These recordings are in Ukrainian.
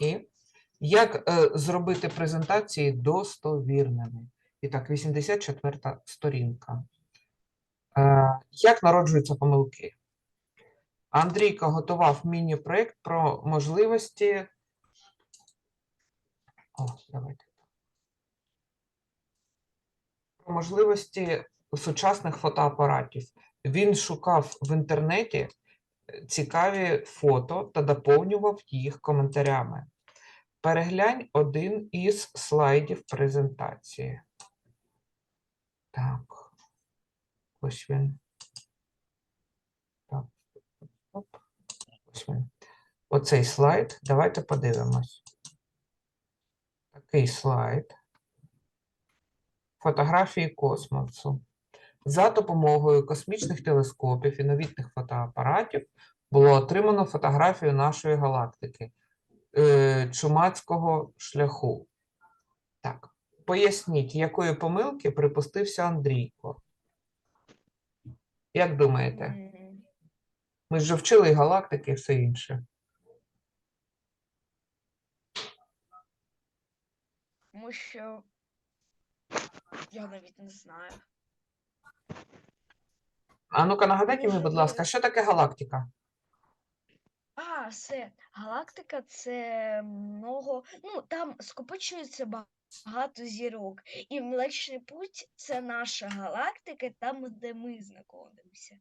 І як е, зробити презентації достовірними? І так, 84 сторінка. Е, як народжуються помилки? Андрійко готував міні-проєкт про можливості. О, давайте. Про можливості сучасних фотоапаратів. Він шукав в інтернеті цікаві фото та доповнював їх коментарями. Переглянь один із слайдів презентації. Так. Ось він. Так. Оп. Ось він. Оцей слайд. Давайте подивимось. Такий слайд. Фотографії космосу. За допомогою космічних телескопів і новітних фотоапаратів було отримано фотографію нашої галактики е, Чумацького шляху. Так, поясніть, якої помилки припустився Андрійко? Як думаєте? Ми ж вчили і галактики і все інше. Тому що я навіть не знаю. А ну-ка, нагадайте мені, будь ласка, що таке галактика? А, все. Галактика це много. Ну, там скопичується багато зірок. І Млечний Путь це наша галактика, там, де ми знаходимося.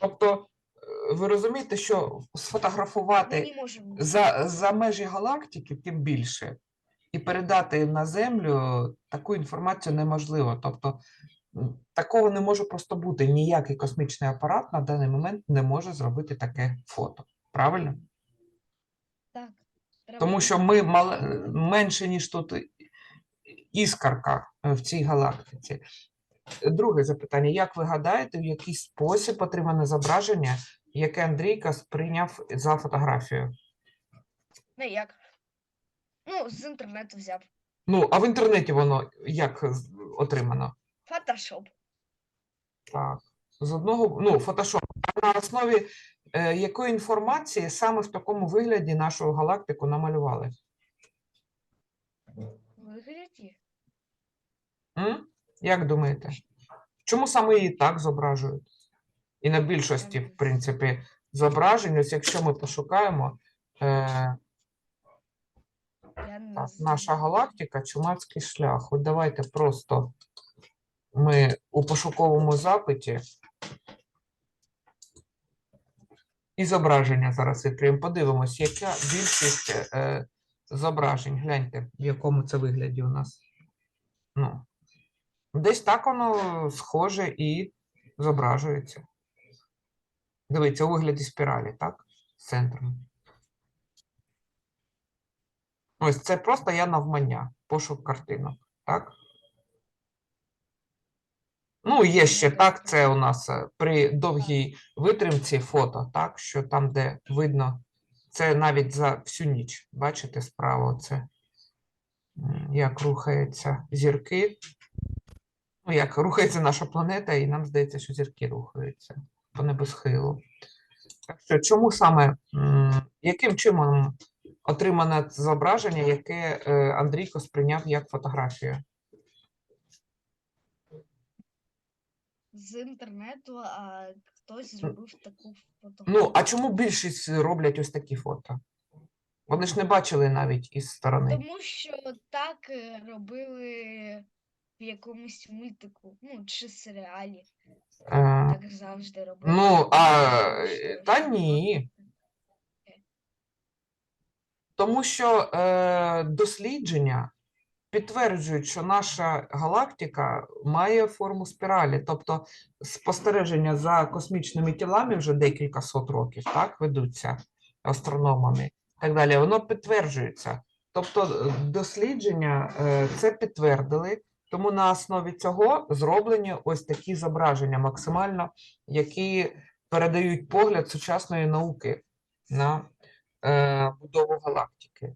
Тобто, е, ви розумієте, що Ми сфотографувати не можемо. за, за межі галактики, тим більше, і передати на Землю таку інформацію неможливо. Тобто, такого не може просто бути. Ніякий космічний апарат на даний момент не може зробити таке фото. Правильно? Так. Тому що ми мал... менше, ніж тут іскарка в цій галактиці. Друге запитання: як ви гадаєте, в який спосіб отримане зображення, яке Андрійка сприйняв за фотографію? Не як. Ну, з інтернету взяв. Ну, а в інтернеті воно як отримано? Фотошоп. Так. З одного, ну, фотошоп. А на основі е, якої інформації саме в такому вигляді нашу галактику намалювали? Вигляді. М? Як думаєте? Чому саме її так зображують? І на більшості, в принципі, зображень, ось якщо ми пошукаємо, е, так, наша галактика, Чумацький шлях. От давайте просто ми у пошуковому запиті і зображення зараз відкриємо. Подивимось, яка більшість е, зображень. Гляньте, в якому це вигляді у нас. Ну, десь так воно схоже і зображується. Дивіться, у вигляді спіралі, так? З центром. Ось це просто я навмання, пошук картинок, так? Ну, є ще так, це у нас е, при довгій витримці фото, так, що там, де видно, це навіть за всю ніч. Бачите справа це, як рухаються зірки. Ну, як рухається наша планета, і нам здається, що зірки рухаються по небосхилу. Так що, чому саме, яким чином отримане зображення, яке е, Андрійко сприйняв як фотографію? З інтернету, а хтось зробив таку фотографію. Ну, а чому більшість роблять ось такі фото? Вони ж не бачили навіть із сторони. Тому що так е, робили в якомусь мультику, ну, чи серіалі. Е, Так завжди робили. Ну, а е, та ні. Тому що е, дослідження підтверджують, що наша галактика має форму спіралі, тобто спостереження за космічними тілами вже декілька сот років, так, ведуться астрономами і так далі. Воно підтверджується. Тобто е, дослідження е, це підтвердили, тому на основі цього зроблені ось такі зображення, максимально, які передають погляд сучасної науки на е, будову галактики.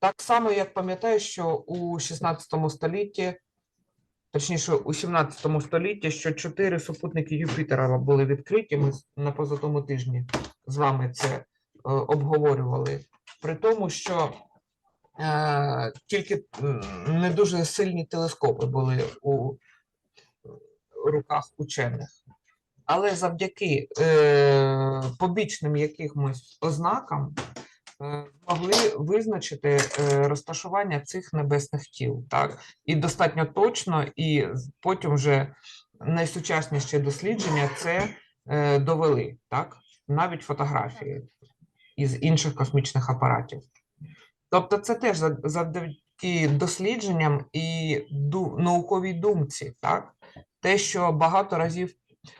Так само, як пам'ятаю, що у 16 столітті, точніше, у 17 столітті, що чотири супутники Юпітера були відкриті. Ми на позатому тижні з вами це е, обговорювали. При тому, що е, тільки не дуже сильні телескопи були у руках учених. Але завдяки е, побічним якимось ознакам е, могли визначити е, розташування цих небесних тіл. Так? І достатньо точно, і потім вже найсучасніші дослідження це е, довели, так? навіть фотографії із інших космічних апаратів. Тобто, це теж завдяки дослідженням і науковій думці, так? те, що багато разів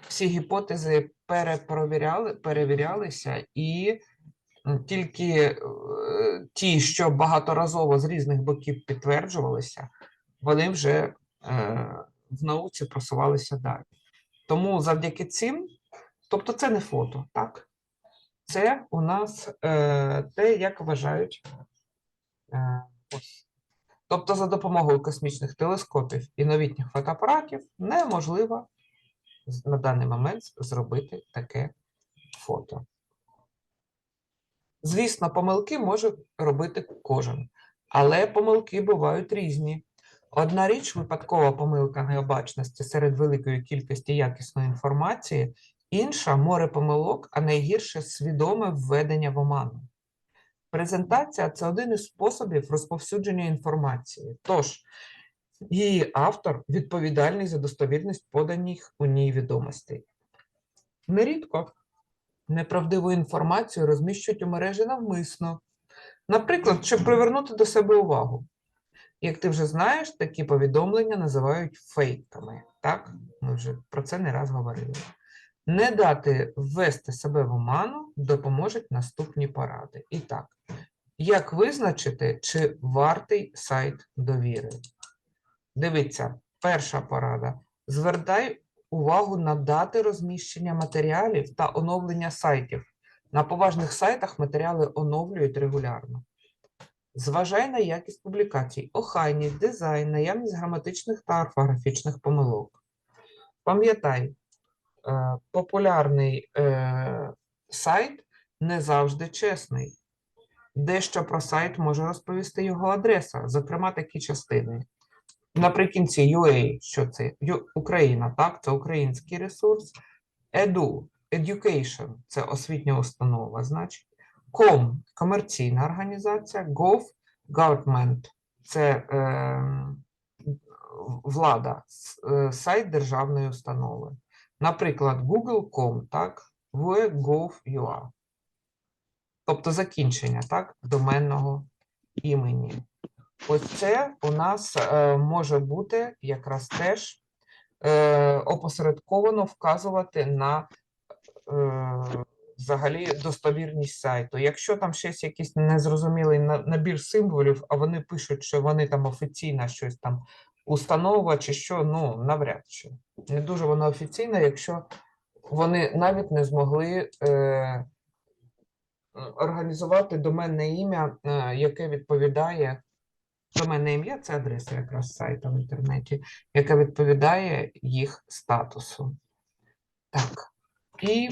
всі гіпотези перепровіряли, перевірялися, і тільки е, ті, що багаторазово з різних боків підтверджувалися, вони вже е, в науці просувалися далі. Тому завдяки цим, тобто це не фото, так? Це у нас е, те, як вважають. Тобто, за допомогою космічних телескопів і новітніх фотоапаратів неможливо на даний момент зробити таке фото. Звісно, помилки може робити кожен, але помилки бувають різні. Одна річ випадкова помилка необачності серед великої кількості якісної інформації, інша море помилок, а найгірше свідоме введення в оману. Презентація це один із способів розповсюдження інформації. Тож, її автор відповідальний за достовірність поданих у ній відомостей. Нерідко неправдиву інформацію розміщують у мережі навмисно, наприклад, щоб привернути до себе увагу. Як ти вже знаєш, такі повідомлення називають фейками. Так? Ми вже про це не раз говорили. Не дати ввести себе в оману допоможуть наступні поради. І так, як визначити, чи вартий сайт довіри? Дивіться, перша порада. Звертай увагу на дати розміщення матеріалів та оновлення сайтів. На поважних сайтах матеріали оновлюють регулярно. Зважай на якість публікацій, охайність, дизайн, наявність граматичних та орфографічних помилок. Пам'ятай, е, популярний е, сайт не завжди чесний. Дещо про сайт може розповісти його адреса, зокрема такі частини. Наприкінці UA, що це? Україна, так, це український ресурс. Edu, Education – це освітня установа, значить. Com – комерційна організація. Gov – Government – це е, влада, е, сайт державної установи. Наприклад, Google.com, так, VGov.ua. Тобто закінчення, так, доменного імені. Ось це у нас е, може бути якраз теж е, опосередковано вказувати на е, взагалі достовірність сайту. Якщо там щось якийсь незрозумілий набір символів, а вони пишуть, що вони там офіційна щось там установа чи що, ну навряд чи. Не дуже воно офіційне, якщо вони навіть не змогли. Організувати доменне ім'я, яке відповідає доменне ім'я це адреса якраз сайту в інтернеті, яка відповідає їх статусу. Так. І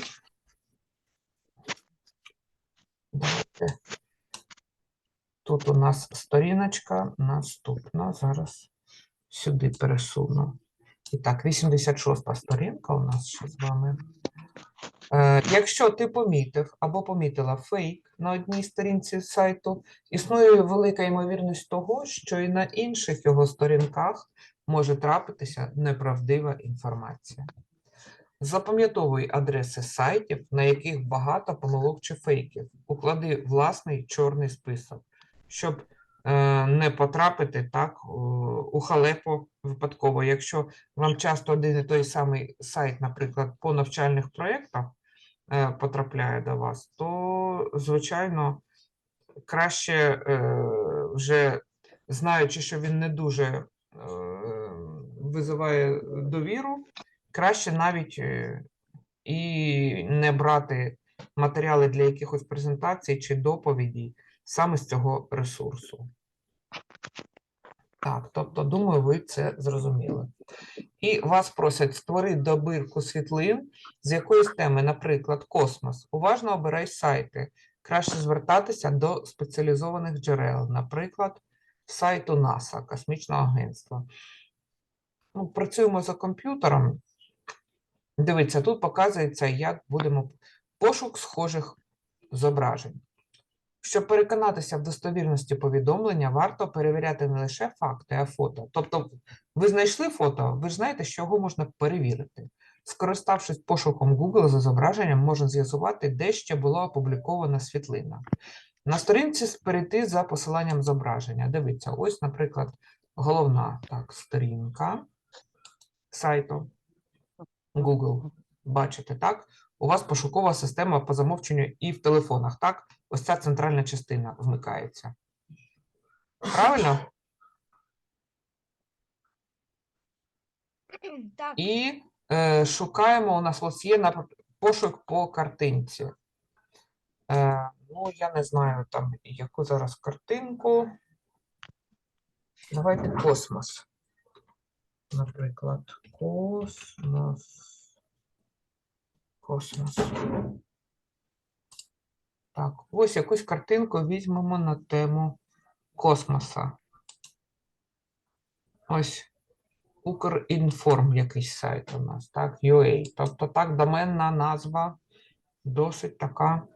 давайте. Тут у нас сторіночка наступна. Зараз сюди пересуну. І так, 86 сторінка у нас ще з вами. Е, Якщо ти помітив або помітила фейк на одній сторінці сайту, існує велика ймовірність того, що і на інших його сторінках може трапитися неправдива інформація. Запам'ятовуй адреси сайтів, на яких багато помилок чи фейків. Уклади власний чорний список, щоб е, не потрапити так е, у халепу випадково. Якщо вам часто один і той самий сайт, наприклад, по навчальних проєктах потрапляє до вас, то, звичайно, краще е, вже знаючи, що він не дуже е, визиває довіру, краще навіть е, і не брати матеріали для якихось презентацій чи доповідей саме з цього ресурсу. Так, тобто, думаю, ви це зрозуміли. І вас просять створити добірку світлин з якоїсь теми, наприклад, космос. Уважно обирай сайти, краще звертатися до спеціалізованих джерел, наприклад, сайту НАСА, Космічного агентства. Ну, працюємо за комп'ютером. Дивіться, тут показується, як будемо пошук схожих зображень. Щоб переконатися в достовірності повідомлення, варто перевіряти не лише факти, а фото. Тобто, ви знайшли фото, ви ж знаєте, що його можна перевірити. Скориставшись пошуком Google за зображенням, можна з'ясувати, де ще була опублікована світлина. На сторінці перейти за посиланням зображення. Дивіться, ось, наприклад, головна так, сторінка сайту Google. Бачите, так? У вас пошукова система по замовченню і в телефонах, так? Ось ця центральна частина вмикається. Правильно? Так, І е, шукаємо, у нас ось є на пошук по картинці. Е, ну, я не знаю там, яку зараз картинку. Давайте космос. Наприклад, космос. Космос. Так, ось якусь картинку візьмемо на тему космоса. Ось Укрінформ якийсь сайт у нас, так, UA. Тобто так, доменна назва досить така.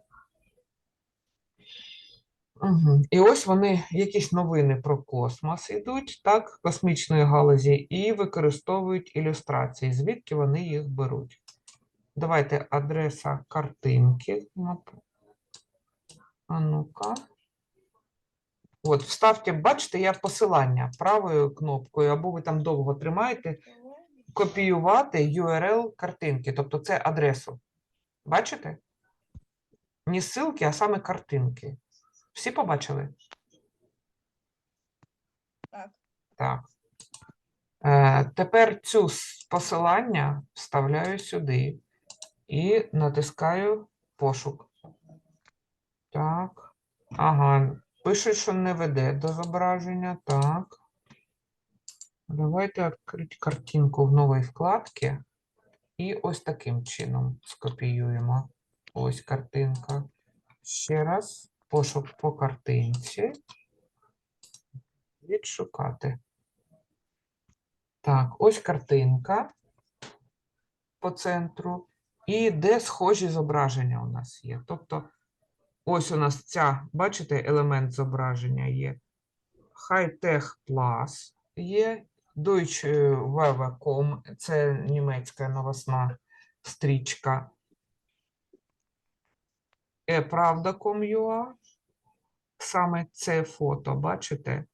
Угу. І ось вони, якісь новини про космос ідуть, так, космічної галузі, і використовують ілюстрації, звідки вони їх беруть. Давайте адреса картинки. А ну-ка. От, вставте, бачите, я посилання правою кнопкою, або ви там довго тримаєте, копіювати URL картинки, тобто це адресу. Бачите? Не ссылки, а саме картинки. Всі побачили? Так. Так. Е, тепер цю посилання вставляю сюди і натискаю пошук. Так. Ага. Пише, що не веде до зображення. Так. Давайте відкрити картинку в новій вкладці. І ось таким чином скопіюємо. Ось картинка. Ще раз. Пошук по картинці. Відшукати. Так, ось картинка по центру. І де схожі зображення у нас є. Тобто, ось у нас ця, бачите, елемент зображення є. Hightech Plus є. Deutsche Welle.com, це німецька новосна стрічка. ePravda.com.ua. Саме це фото, бачите?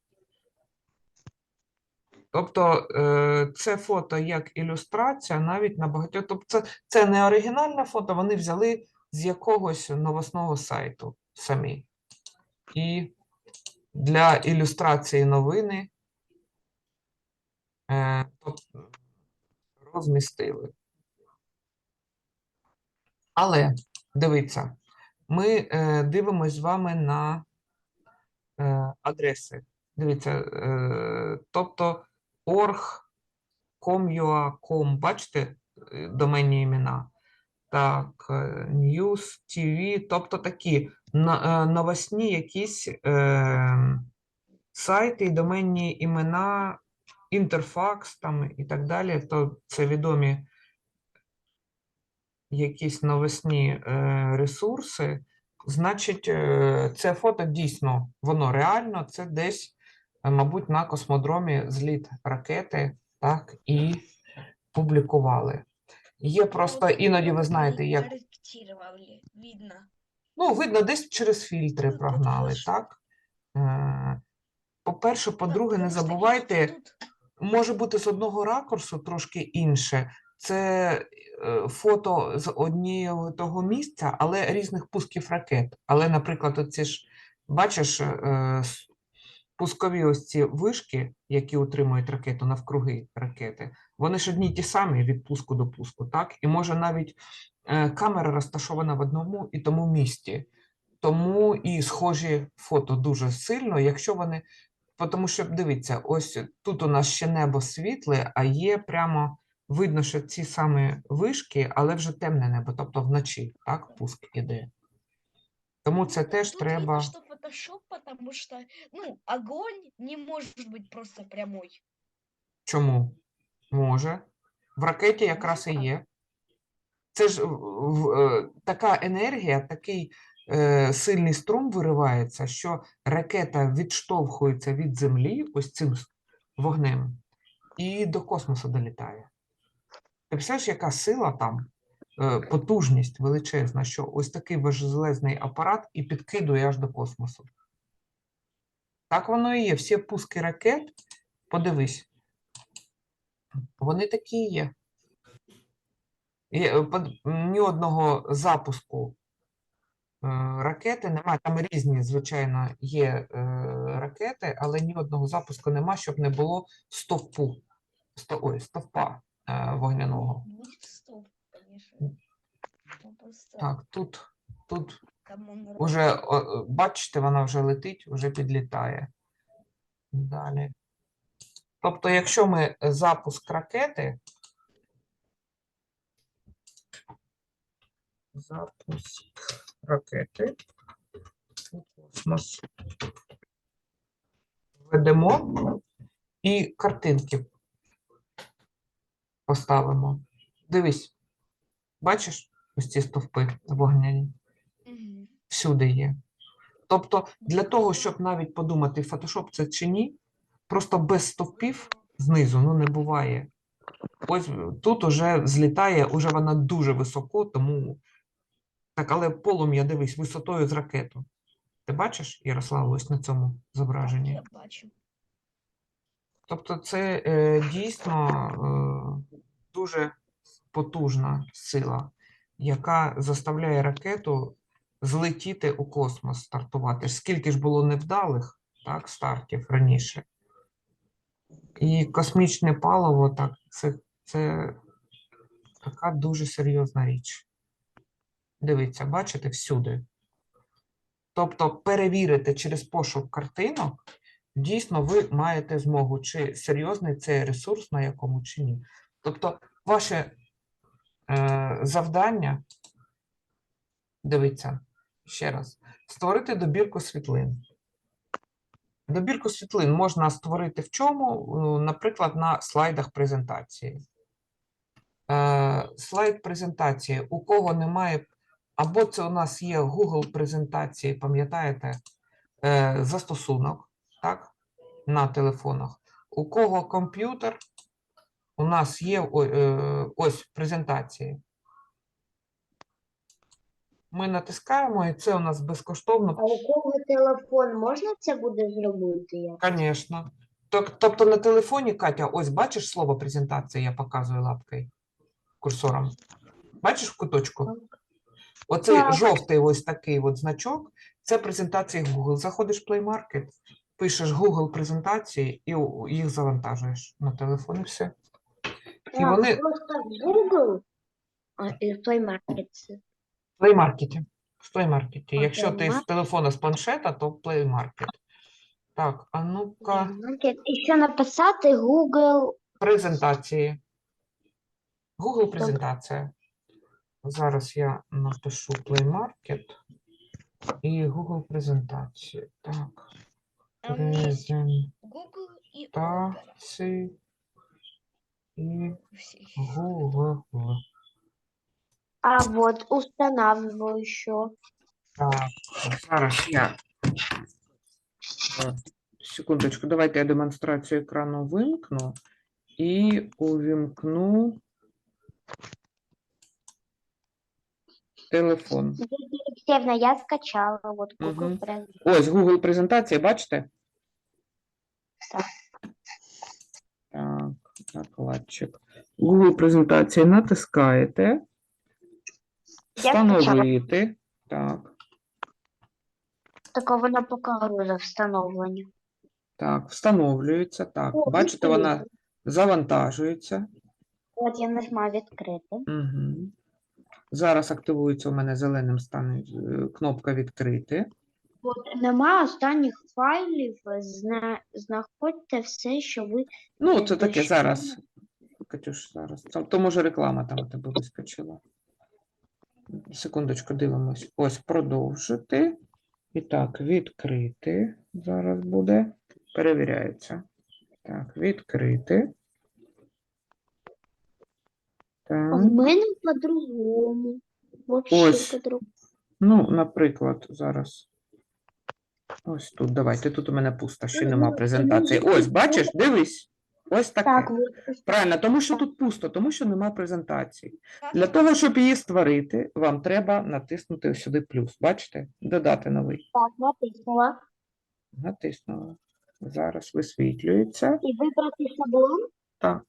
Тобто е, це фото як ілюстрація навіть на багатьох. Тобто це, це не оригінальне фото, вони взяли з якогось новосного сайту самі. І для ілюстрації новини е, розмістили. Але дивіться, ми е, дивимось з вами на е, адреси. Дивіться, тобто org, com.ua, бачите, е, доменні імена. Так, е, News, TV, тобто такі е, новосні якісь сайти і доменні імена, Interfax там і так далі, то це відомі якісь новосні ресурси, значить, це фото дійсно, воно реально, це десь, мабуть, на космодромі зліт ракети, так, і публікували. Є просто іноді, ви знаєте, як видно. Ну, видно, десь через фільтри прогнали, так? Е, По-перше, по-друге, не забувайте, може бути з одного ракурсу трошки інше. Це е, фото з однієї того місця, але різних пусків ракет. Але, наприклад, оці ж, бачиш, е, пускові ось ці вишки, які утримують ракету навкруги ракети, вони ж одні ті самі від пуску до пуску, так? І може навіть е, камера розташована в одному і тому місці. Тому і схожі фото дуже сильно, якщо вони. Тому що дивіться, ось тут у нас ще небо світле, а є прямо видно, що ці самі вишки, але вже темне небо, тобто вночі, так, пуск іде. Тому це теж Тут треба. Photoshop, потому что, ну, огонь не может быть просто прямой. Чому? Може. В ракеті якраз і є. Це ж в- е, така енергія, такий е, сильний струм виривається, що ракета відштовхується від землі ось цим вогнем і до космосу долітає. Ти представляєш, яка сила там, потужність величезна, що ось такий важелезний апарат і підкидує аж до космосу. Так воно і є. Всі пуски ракет, подивись, вони такі є. І, е, ні одного запуску е, ракети немає. Там різні, звичайно, є е, ракети, але ні одного запуску немає, щоб не було стовпу, сто, ой, стовпа е, вогняного. Просто Так, тут, тут о, бачите, вона вже летить, вже підлітає. Далі. Тобто, якщо ми запуск ракети, запуск ракети у космос введемо і картинки поставимо. Дивись, бачиш ось ці стовпи вогняні? Всюди є. Тобто, для того, щоб навіть подумати, Photoshop це чи ні, просто без стовпів знизу ну, не буває. Ось тут уже злітає, уже вона дуже високо, тому. Так, але полум'я, дивись, висотою з ракету. Ти бачиш, Ярослав, ось на цьому Так, зображенні? я бачу. Тобто це е, дійсно е, дуже потужна сила, яка заставляє ракету злетіти у космос, стартувати. Скільки ж було невдалих так, стартів раніше. І космічне паливо, так, це, це така дуже серйозна річ. Дивіться, бачите, всюди. Тобто перевірити через пошук картинок, дійсно ви маєте змогу, чи серйозний цей ресурс на якому чи ні. Тобто, ваше завдання, дивіться, ще раз, створити добірку світлин. Добірку світлин можна створити в чому? Е, Наприклад, на слайдах презентації. Е, слайд презентації, у кого немає, або це у нас є Google презентації, пам'ятаєте, е, застосунок, так, на телефонах. У кого комп'ютер, у нас є е, ось презентації. Ми натискаємо, і це у нас безкоштовно А у кого телефон можна це буде зробити? Конечно. Тобто на телефоні, Катя, ось бачиш слово презентація, я показую лапкою, курсором. Бачиш в куточку? Оцей Так. жовтий ось такий от значок, це презентації Google. Заходиш в Play Market, пишеш Google презентації і їх завантажуєш на телефон і все. І вони Просто Google а, і Play Market. в Play Market. В Play Market. Якщо ти з телефона з планшета, то в Play Market. Так, а ну-ка. Market. І що написати Google. Презентації. Google презентація. Зараз я напишу Play Market і Google презентації. Так. Презентації Google і Google. А от устанавливаю що. Так, зараз я. Е, Секундочку, давайте я демонстрацію екрану вимкну і увімкну телефон. Вікторія я скачала от Google Мгм. Present. Ось Google презентація, бачите? Так. Так, закладчик. Google презентації натискаєте, встановити. Так, Таке воно показує встановлення. так, встановлюється. Так, О, бачите, вона завантажується. От я нажимаю відкрити. Угу. Зараз активується у мене зеленим стане кнопка відкрити. От нема останніх файлів, зна... знаходьте все, що ви Ну, це таке що? зараз. Катюш, зараз. Там, то може реклама там у тебе вискочила. Секундочку, дивимось. Ось продовжити. І так, відкрити. Зараз буде. Перевіряється. Так, відкрити. А Так. в мене по-другому. Вообще Ось. по-другому. Ну, наприклад, зараз. Ось тут, давайте. Тут у мене пусто, ще Ну, нема ну, презентації. ну, Ось, ну, бачиш, дивись. Ось таке. Так, Правильно, тому що тут пусто, тому що нема презентації. Для того, щоб її створити, вам треба натиснути сюди плюс. Бачите? Додати новий. так, натиснула. Натиснула. Зараз висвітлюється. І вибрати шаблон. Так.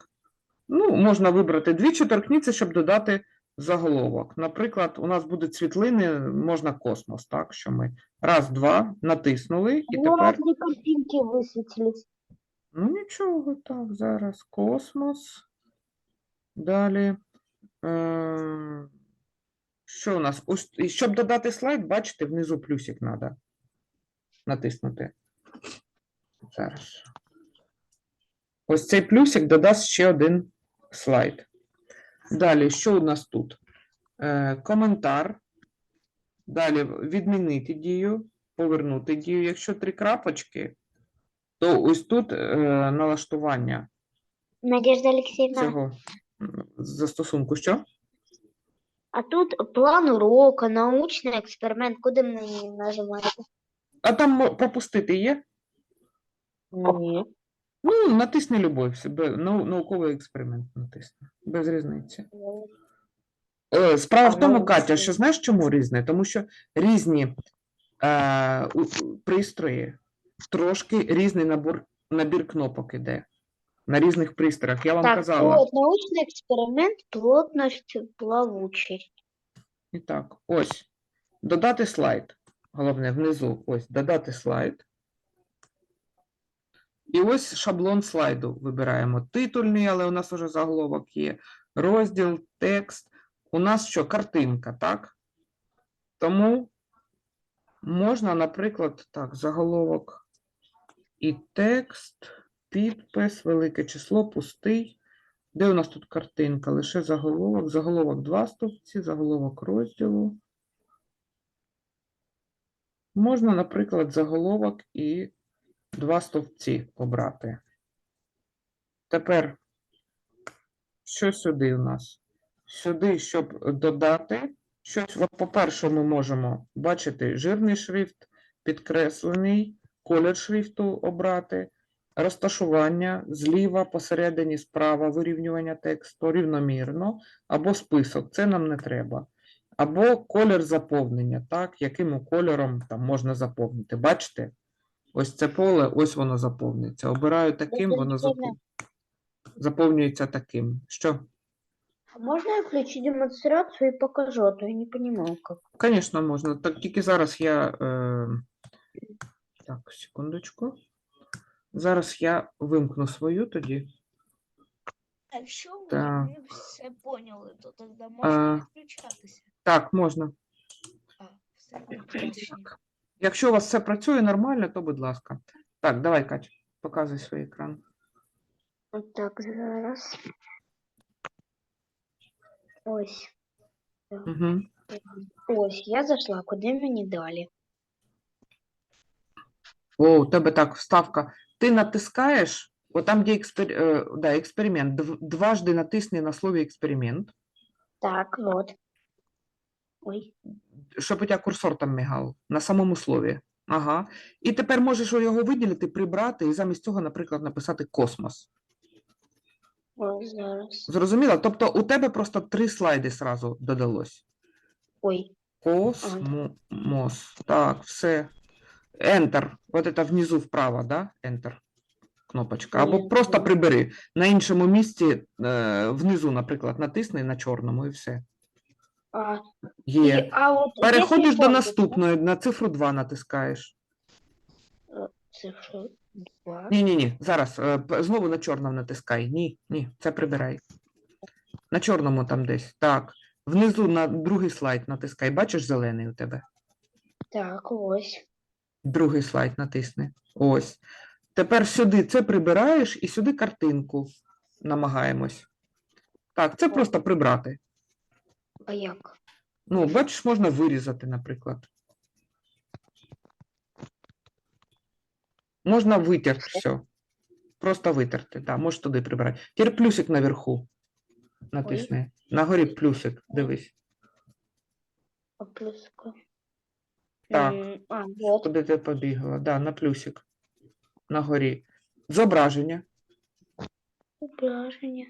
Ну, можна вибрати двічі торкніться, щоб додати заголовок. Наприклад, у нас будуть світлини, можна космос, так? Що ми раз, два, натиснули, і Ну, тепер. разні картинки висвітлились. Ну, нічого, так, зараз космос. Далі. Е, що у нас? Ось, щоб додати слайд, бачите, внизу плюсик треба натиснути. Зараз. Ось цей плюсик додасть ще один слайд. Далі, що у нас тут? Е, коментар. Далі відмінити дію, повернути дію. Якщо три крапочки, то ось тут е, налаштування Надежда Олексіївна, цього застосунку. Що? а тут план уроку, научний експеримент. Куди мені нажимати? А там мо- пропустити є? Ні. Ну, натисни любов, себе, нау- науковий експеримент натисни. Без різниці. Е, Справа в тому, ну, Катя, що знаєш, чому різне? Тому що різні е, пристрої, трошки різний набор, набір кнопок іде на різних пристроях. Я вам Так, казала. от научний експеримент, плотність, плавучість. І так, ось. Додати слайд. Головне, внизу. Ось, додати слайд. І ось шаблон слайду вибираємо. Титульний, але у нас вже заголовок є. Розділ, текст. У нас що? Картинка, так? Тому можна, наприклад, так, заголовок і текст, підпис, велике число, пустий. Де у нас тут картинка? Лише заголовок. Заголовок два стовпці, заголовок розділу. Можна, наприклад, заголовок і два стовпці обрати. Тепер, що сюди у нас? Сюди, щоб додати щось, по-перше, ми можемо бачити жирний шрифт, підкреслений, колір шрифту обрати, розташування зліва, посередині, справа, вирівнювання тексту рівномірно, або список, це нам не треба. Або колір заповнення, так, яким кольором там можна заповнити. Бачите? Ось це поле, ось воно заповниться. Обираю таким, воно запов... заповнюється таким. Що? А Можно я включу демонстрацию и покажу, а то я не понимаю, как. Звісно, можна. Так тільки зараз я. Е... Так, секундочку. Зараз я вимкну свою тоді. Якщо ви Так. все поняли, то тоді А. можна відключатися. Так, можна. А, все прекрасно. Якщо у вас все працює нормально, то будь ласка. Так, давай, Катя, показуй свій екран. Так, зараз. Ось. Угу. Ось, я зайшла, куди мені далі? О, у тебе так вставка. Ти натискаєш, отам, де експер... е, да, експеримент, дв- дважди натисни на слові експеримент, Так, вот. Ой, щоб у тебе курсор там мигав на самому слові. Ага. І тепер можеш його виділити, прибрати і замість цього, наприклад, написати космос. ой, зараз. Зрозуміло? Тобто у тебе просто три слайди сразу додалось. Ой, Космос. Так, все. Enter. Вот это внизу вправо, да? Enter. Кнопочка. Або просто прибери. На іншому місці е, внизу, наприклад, натисни на чорному і все. А, Є. а от Переходиш якщо до наступної, на цифру 2 натискаєш. Цифру 2. Ні, ні, ні. Зараз е, п- знову на чорному натискай. Ні, ні, це прибирай. На чорному там десь. Так. Внизу на другий слайд натискай. Бачиш зелений у тебе? Так, ось. Другий слайд натисни. Ось. Тепер сюди це прибираєш і сюди картинку намагаємось. Так, це просто прибрати. А як? Ну, бачиш, можна вирізати, наприклад. Можна витерти все. Просто витерти, да, можеш туди прибрати. Тепер плюсик наверху. Натисни. На горі плюсик, дивись. А плюско. Так. А. Куди ти побігла? Да, на плюсик. На горі. Зображення. Зображення.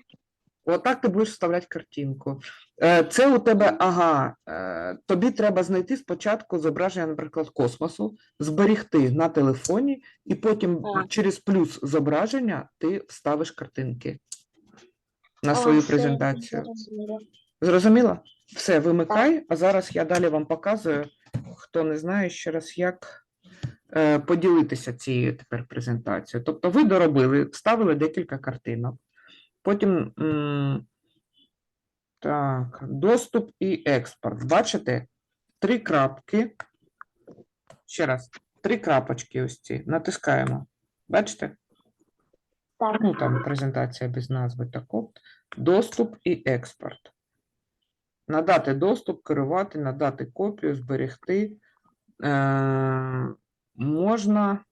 Отак ти будеш вставляти картинку. Е, Це у тебе, ага, е, тобі треба знайти спочатку зображення, наприклад, космосу, зберігти на телефоні, і потім А. через плюс зображення ти вставиш картинки на А, свою все, презентацію. Зрозуміло? Все, вимикай, а зараз я далі вам показую, хто не знає ще раз, як е, поділитися цією тепер презентацією. Тобто ви доробили, вставили декілька картинок. Потім так, доступ і експорт. Бачите? Три крапки. Ще раз, три крапочки ось ці. Натискаємо. Бачите? Так. Ну, там презентація без назви. Так от, доступ і експорт. Надати доступ, керувати, надати копію, зберегти. Е, можна,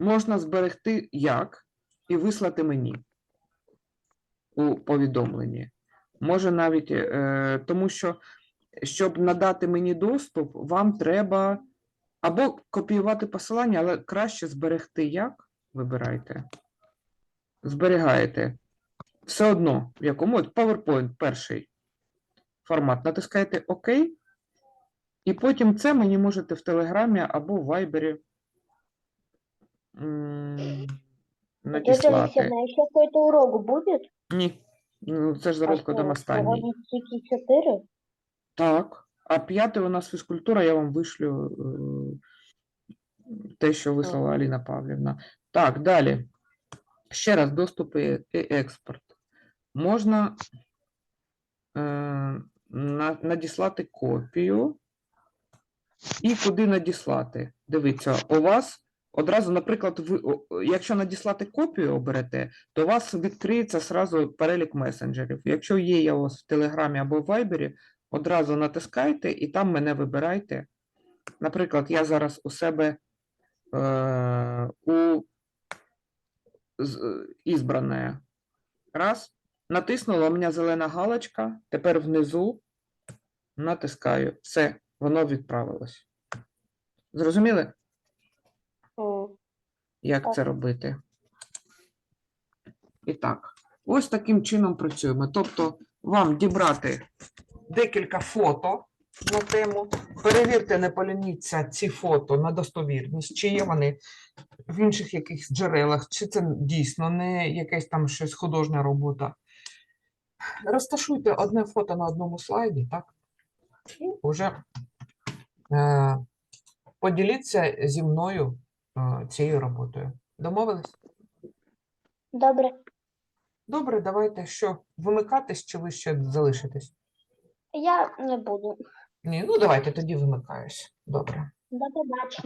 можна зберегти як і вислати мені у повідомленні. Може навіть, е, тому що, щоб надати мені доступ, вам треба або копіювати посилання, але краще зберегти як. Вибирайте. Зберігаєте. Все одно, в якому PowerPoint перший формат. Натискаєте ОК. І потім це мені можете в Телеграмі або в Вайбері надіслати. Еще какой-то урок будет? Ні. Ну, це ж за розкладом останній. Тільки чотири? Так. А п'ятий у нас фізкультура, я вам вишлю е, те, що вислала Аліна Павлівна. Так, далі. Ще раз, доступи і експорт. Можна е, на, надіслати копію. І куди надіслати? Дивіться, у вас одразу, наприклад, ви, якщо надіслати копію оберете, то у вас відкриється сразу перелік месенджерів. Якщо є я у вас в Телеграмі або в Вайбері, одразу натискайте і там мене вибирайте. Наприклад, я зараз у себе е, у ізбране. Раз. Натиснула, у мене зелена галочка. Тепер внизу натискаю. Все, воно відправилось. Зрозуміли, як це робити? І так, ось таким чином працюємо. Тобто, вам дібрати декілька фото на тему. Перевірте, не полініться ці фото на достовірність, чи є вони в інших якихось джерелах, чи це дійсно не якась там щось художня робота. Розташуйте одне фото на одному слайді, так? І вже е, поділіться зі мною цією роботою. Домовились? Добре. Добре, давайте що, вимикатись чи ви ще залишитесь? Я не буду. Ні, ну давайте тоді вимикаюсь. Добре. До побачення.